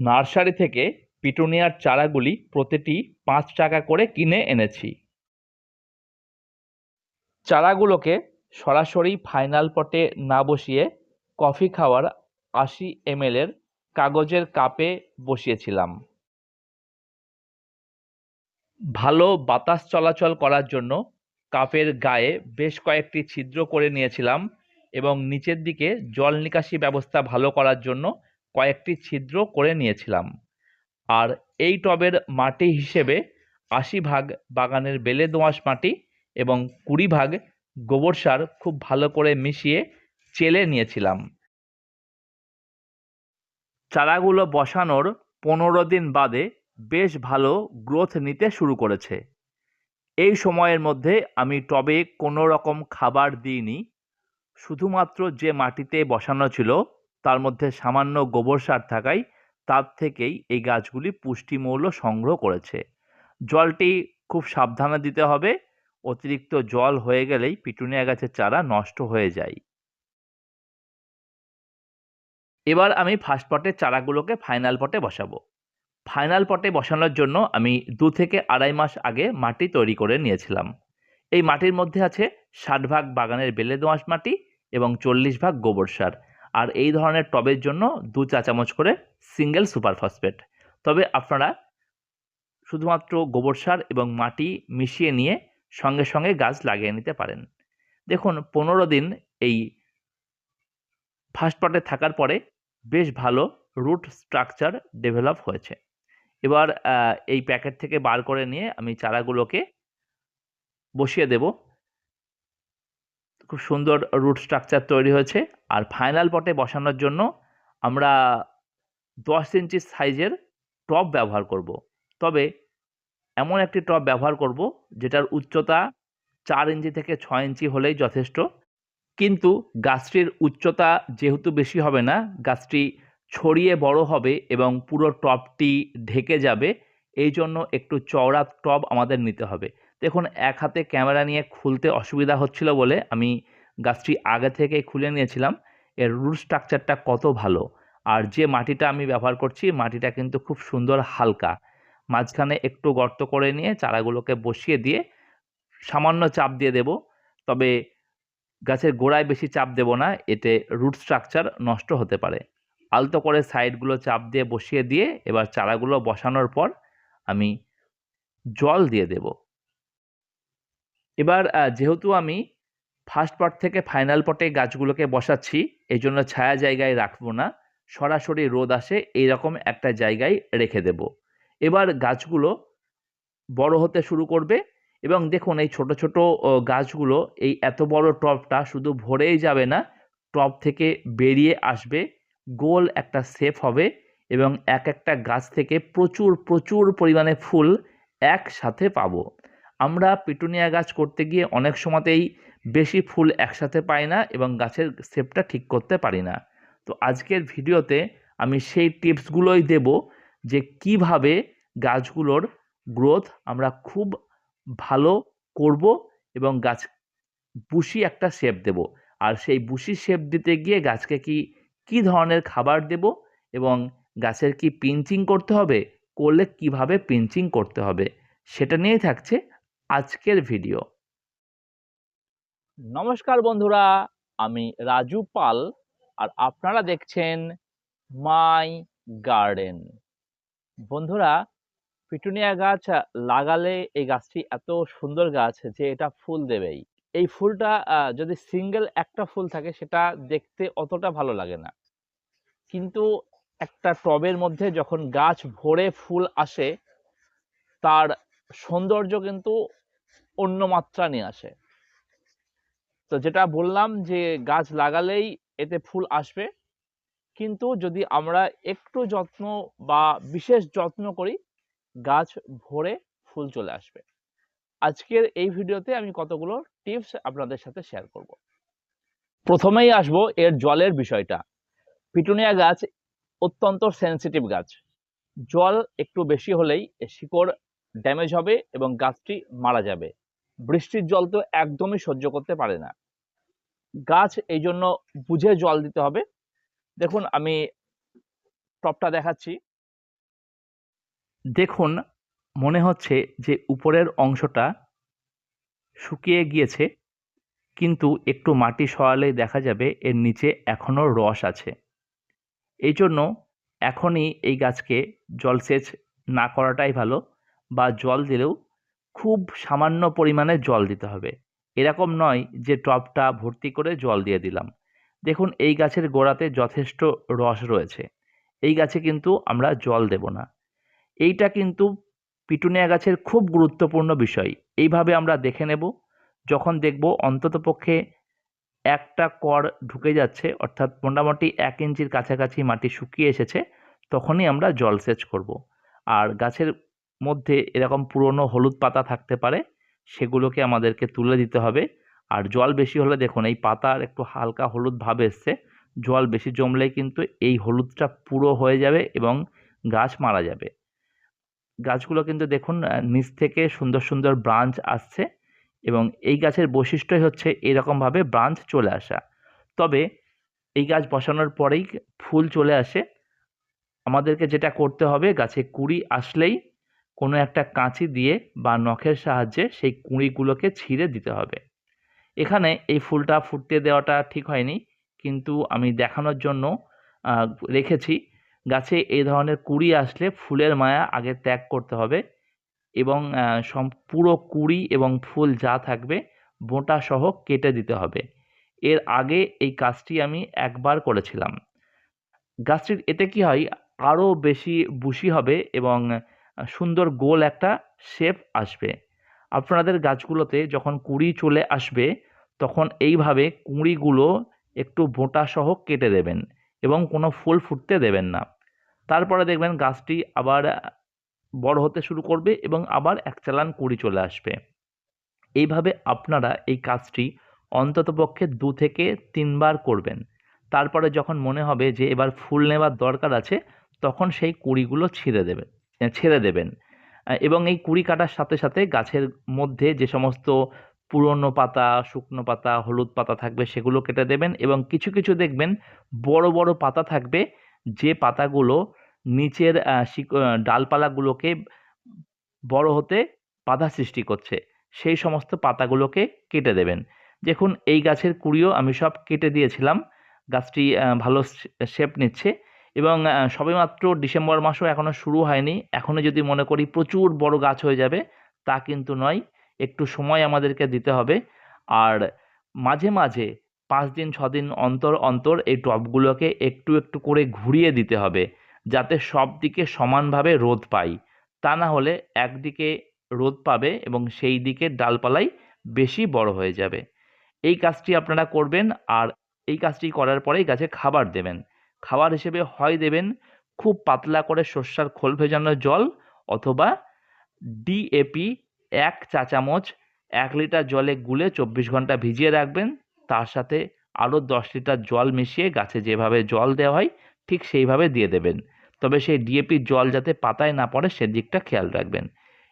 Nursery থেকে পিটুনিয়ার চারাগুলি প্রতিটি পাঁচ টাকা করে কিনে এনেছি। চারাগুলোকে সরাসরি ফাইনাল পটে না বসিয়ে কফি খাওয়ার আশি এমএলের কাগজের কাপে বসিয়েছিলাম। ভালো বাতাস চলাচল করার জন্য কাপের গায়ে বেশ কয়েকটি ছিদ্র করে নিয়েছিলাম এবং নিচের দিকে জল নিকাশি ব্যবস্থা ভালো করার জন্য কয়েকটি ছিদ্র করে নিয়েছিলাম। আর এই টবের মাটি হিসেবে আশি ভাগ বাগানের বেলে দোআঁশ মাটি এবং কুড়ি ভাগ গোবর সার খুব ভালো করে মিশিয়ে চেলে নিয়েছিলাম। চারাগুলো বসানোর পনেরো দিন বাদে বেশ ভালো গ্রোথ নিতে শুরু করেছে। এই সময়ের মধ্যে আমি টবে কোনো রকম খাবার দিইনি। শুধুমাত্র যে মাটিতে বসানো ছিল তার মধ্যে সামান্য গোবর সার থাকায় তার থেকেই এই গাছগুলি পুষ্টিমৌল সংগ্রহ করেছে। জলটি খুব সাবধানে দিতে হবে। অতিরিক্ত জল হয়ে গেলেই পিটুনিয়া গাছের চারা নষ্ট হয়ে যায়। এবার আমি ফার্স্ট পটের চারাগুলোকে ফাইনাল পটে বসাবো। ফাইনাল পটে বসানোর জন্য আমি দু থেকে আড়াই মাস আগে মাটি তৈরি করে নিয়েছিলাম। এই মাটির মধ্যে আছে ষাট ভাগ বাগানের বেলে দোঁয়াশ মাটি এবং চল্লিশ ভাগ গোবর সার। আর এই ধরনের টবের জন্য দু চা চামচ করে সিঙ্গেল সুপার ফসফেট তবে আপনারা শুধুমাত্র গোবর সার এবং মাটি মিশিয়ে নিয়ে সঙ্গে সঙ্গে গাছ লাগিয়ে নিতে পারেন। দেখুন, পনেরো দিন এই ফার্স্ট পটে থাকার পরে বেশ ভালো রুট স্ট্রাকচার ডেভেলপ হয়েছে। এবার এই প্যাকেট থেকে বার করে নিয়ে আমি চারাগুলোকে বসিয়ে দেব। খুব সুন্দর রুট স্ট্রাকচার তৈরি হয়েছে। আর ফাইনাল পটে বসানোর জন্য আমরা দশ ইঞ্চি সাইজের টব ব্যবহার করব। তবে এমন একটি টব ব্যবহার করব, যেটার উচ্চতা চার ইঞ্চি থেকে ছয় ইঞ্চি হলেই যথেষ্ট। কিন্তু গাছটির উচ্চতা যেহেতু বেশি হবে না, গাছটি ছড়িয়ে বড় হবে এবং পুরো টবটি ঢেকে যাবে এই জন্য একটু চওড়া টব আমাদের নিতে হবে। দেখুন, এক হাতে ক্যামেরা নিয়ে খুলতে অসুবিধা হচ্ছিল বলে আমি গাছটি আগে থেকে খুলে নিয়েছিলাম। এর রুট স্ট্রাকচারটা কত ভালো? আর যে মাটিটা আমি ব্যবহার করছি, মাটিটা কিন্তু খুব সুন্দর হালকা। মাঝখানে একটু গর্ত করে নিয়ে চারাগুলোকে বসিয়ে দিয়ে সামান্য চাপ দিয়ে দেব। তবে গাছের গোড়ায় বেশি চাপ দেব না, এতে রুট স্ট্রাকচার নষ্ট হতে পারে। আলতো করে সাইডগুলো চাপ দিয়ে বসিয়ে দিয়ে এবার চারাগুলো বসানোর পর আমি জল দিয়ে দেব। এবার যেহেতু আমি ফার্স্ট পট থেকে ফাইনাল পটে গাছগুলোকে বসাচ্ছি এই জন্য ছায়া জায়গায় রাখব না, সরাসরি রোদ আসে এইরকম একটা জায়গায় রেখে দেব। এবার গাছগুলো বড় হতে শুরু করবে এবং দেখুন এই ছোট ছোট গাছগুলো এই এত বড় টবটা শুধু ভরেই যাবে না টব থেকে বেরিয়ে আসবে, গোল একটা শেপ হবে এবং এক একটা গাছ থেকে প্রচুর প্রচুর পরিমাণে ফুল একসাথে পাবো। আমরা পিটুনিয়া গাছ করতে গিয়ে অনেক সময়তেই বেশি ফুল একসাথে পাই না এবং গাছের শেপটা ঠিক করতে পারি না। তো আজকের ভিডিওতে আমি সেই টিপসগুলোই দেব যে কীভাবে গাছগুলোর গ্রোথ আমরা খুব ভালো করব এবং গাছ বুশি একটা শেপ দেব। আর সেই বুশি শেপ দিতে গিয়ে গাছকে কি কি ধরনের খাবার দেব এবং গাছের কি পিঞ্চিং করতে হবে, করলে কীভাবে পিঞ্চিং করতে হবে, সেটা নিয়েই থাকছে আজকের ভিডিও নমস্কার বন্ধুরা, আমি রাজু পাল আর আপনারা দেখছেন মাই গার্ডেন বন্ধুরা, পিটুনিয়া গাছ লাগালে এই গাছটি এত সুন্দর গাছ যে এটা ফুল দেবেই। এই ফুলটা যদি সিঙ্গেল একটা ফুল থাকে সেটা দেখতে অতটা ভালো লাগে না। কিন্তু একটা টবের মধ্যে যখন গাছ ভরে ফুল আসে, তার সৌন্দর্য কিন্তু অন্য মাত্রা নিয়ে আসে। তো যেটা বললাম যে গাছ লাগালেই এতে ফুল আসবে, কিন্তু যদি আমরা একটু যত্ন বা বিশেষ যত্ন করি, গাছ ভরে ফুল চলে আসবে। আজকের এই ভিডিওতে আমি কতগুলো টিপস আপনাদের সাথে শেয়ার করব। প্রথমেই আসব এর জলের বিষয়টা। পিটুনিয়া গাছ অত্যন্ত সেনসিটিভ গাছ। জল একটু বেশি হলেই শিকড় ড্যামেজ হবে এবং গাছটি মারা যাবে। বৃষ্টির জল তো একদমই সহ্য করতে পারে না। গাছ এই জন্য বুঝে জল দিতে হবে। দেখুন, আমি টপটা দেখাচ্ছি। দেখুন, মনে হচ্ছে যে উপরের অংশটা শুকিয়ে গিয়েছে, কিন্তু একটু মাটি সরালেই দেখা যাবে এর নিচে এখনও রস আছে। এই জন্য এখনই এই গাছকে জলসেচ না করাটাই ভালো বা জল দিলেও খুব সামান্য পরিমাণে জল দিতে হবে। এরকম নয় যে টবটা ভর্তি করে জল দিয়ে দিলাম। দেখুন, এই গাছের গোড়াতে যথেষ্ট রস রয়েছে। এই গাছে কিন্তু আমরা জল দেব না। এইটা কিন্তু পিটুনিয়া গাছের খুব গুরুত্বপূর্ণ বিষয়। এইভাবে আমরা দেখে নেব। যখন দেখব অন্ততপক্ষে একটা কর ঢুকে যাচ্ছে, অর্থাৎ মোটামুটি এক ইঞ্চির কাছাকাছি মাটি শুকিয়ে এসেছে, তখনই আমরা জলসেচ করব। আর গাছের মধ্যে এরকম পুরনো হলুদ পাতা থাকতে পারে, সেগুলোকে আমাদেরকে তুলে দিতে হবে। আর জল বেশি হলে দেখুন, এই পাতার একটু হালকা হলুদ ভাব এসছে। জল বেশি জমলেই কিন্তু এই হলুদটা পুরো হয়ে যাবে এবং গাছ মারা যাবে। গাছগুলো কিন্তু দেখুন নিচ থেকে সুন্দর সুন্দর ব্রাঞ্চ আসছে এবং এই গাছের বৈশিষ্ট্যই হচ্ছে এরকমভাবে ব্রাঞ্চ চলে আসা। তবে এই গাছ বসানোর পরেই ফুল চলে আসে। আমাদেরকে যেটা করতে হবে, গাছে কুড়ি আসলেই কোনো একটা কাঁচি দিয়ে বা নখের সাহায্যে সেই কুঁড়িগুলোকে ছিঁড়ে দিতে হবে। এখানে এই ফুলটা ফুটতে দেওয়াটা ঠিক হয়নি, কিন্তু আমি দেখানোর জন্য রেখেছি। গাছে এই ধরনের কুড়ি আসলে ফুলের মায়া আগে ত্যাগ করতে হবে এবং পুরো কুঁড়ি এবং ফুল যা থাকবে বোঁটা সহ কেটে দিতে হবে। এর আগে এই কাজটি আমি একবার করেছিলাম। গাছটির এতে কি হয়, আরও বেশি বুশি হবে এবং সুন্দর গোল একটা শেপ আসবে। আপনাদের গাছগুলোতে যখন কুঁড়ি চলে আসবে, তখন এইভাবে কুঁড়িগুলো একটু বোঁটা সহ কেটে দেবেন এবং কোনো ফুল ফুটতে দেবেন না। তারপরে দেখবেন গাছটি আবার বড় হতে শুরু করবে এবং আবার এক চালান কুড়ি চলে আসবে। এইভাবে আপনারা এই কাজটি অন্ততপক্ষে দু থেকে তিনবার করবেন। তারপরে যখন মনে হবে যে এবার ফুল নেবার দরকার আছে, তখন সেই কুড়িগুলো ছিঁড়ে দেবেন। ছেড়ে দেবেন। এবং এই কুড়ি কাটার সাথে সাথে গাছের মধ্যে যে সমস্ত পুরনো পাতা, শুকনো পাতা, হলুদ পাতা থাকবে সেগুলো কেটে দেবেন এবং কিছু কিছু দেখবেন বড় বড় পাতা থাকবে যে পাতাগুলো নিচের ডালপালাগুলোকে বড় হতে বাধা সৃষ্টি করছে। সেই সমস্ত পাতাগুলোকে কেটে দেবেন। দেখুন, এই গাছের কুড়িও আমি সব কেটে দিয়েছিলাম। গাছটি ভালো শেপ নিচ্ছে। এবং সবেমাত্র ডিসেম্বর মাসও এখনও শুরু হয়নি। এখনও যদি মনে করি প্রচুর বড় গাছ হয়ে যাবে, তা কিন্তু নয়। একটু সময় আমাদেরকে দিতে হবে। আর মাঝে মাঝে পাঁচ দিন দিন অন্তর অন্তর এই টবগুলোকে একটু একটু করে ঘুরিয়ে দিতে হবে, যাতে সব দিকে সমানভাবে রোদ পাই। তা না হলে একদিকে রোদ পাবে এবং সেই দিকে ডালপালাই বেশি বড় হয়ে যাবে। এই কাজটি আপনারা করবেন আর এই কাজটি করার পরেই গাছে খাবার দেবেন। খাবার হিসেবে হয় দেবেন খুব পাতলা করে সর্ষার খোল ভেজানো জল অথবা ডিএপি এক চা চামচ, এক লিটার জলে গুলে চব্বিশ ঘণ্টা ভিজিয়ে রাখবেন। তার সাথে আরও দশ লিটার জল মিশিয়ে গাছে যেভাবে জল দেওয়া হয়, ঠিক সেইভাবে দিয়ে দেবেন। তবে সেই ডিএপির জল যাতে পাতায় না পড়ে সেদিকটা খেয়াল রাখবেন।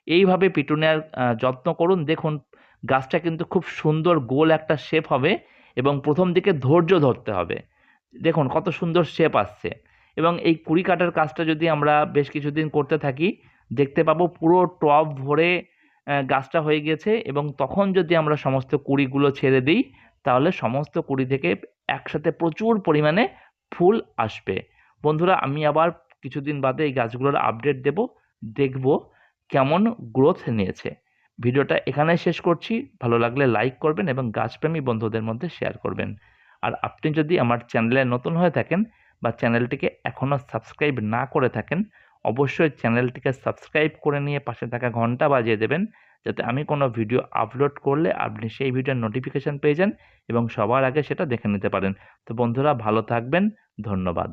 এইভাবে পিটুনিয়ার যত্ন করুন। দেখুন, গাছটা কিন্তু খুব সুন্দর গোল একটা শেপ হবে এবং প্রথম দিকে ধৈর্য ধরতে হবে। দেখুন কত সুন্দর শেপ আসছে। এবং এই কুড়ি কাটার কাজটা যদি আমরা বেশ কিছুদিন করতে থাকি, দেখতে পাবো পুরো টব ভরে গাছটা হয়ে গেছে এবং তখন যদি আমরা সমস্ত কুড়িগুলো ছেড়ে দিই, তাহলে সমস্ত কুড়ি থেকে একসাথে প্রচুর পরিমাণে ফুল আসবে। বন্ধুরা, আমি আবার কিছুদিন বাদে এই গাছগুলোর আপডেট দেব, দেখব কেমন গ্রোথ নিয়েছে। ভিডিওটা এখানে শেষ করছি। ভালো লাগলে লাইক করবেন এবং গাছপ্রেমী বন্ধুদের মধ্যে শেয়ার করবেন। আর আপনি যদি আমার চ্যানেলে নতুন হয়ে থাকেন বা চ্যানেলটিকে এখনও সাবস্ক্রাইব না করে থাকেন, অবশ্যই চ্যানেলটিকে সাবস্ক্রাইব করে নিয়ে পাশে থাকা ঘণ্টা বাজিয়ে দেবেন, যাতে আমি কোনো ভিডিও আপলোড করলে আপনি সেই ভিডিওর নোটিফিকেশান পেয়ে যান এবং সবার আগে সেটা দেখে নিতে পারেন। তো বন্ধুরা, ভালো থাকবেন, ধন্যবাদ।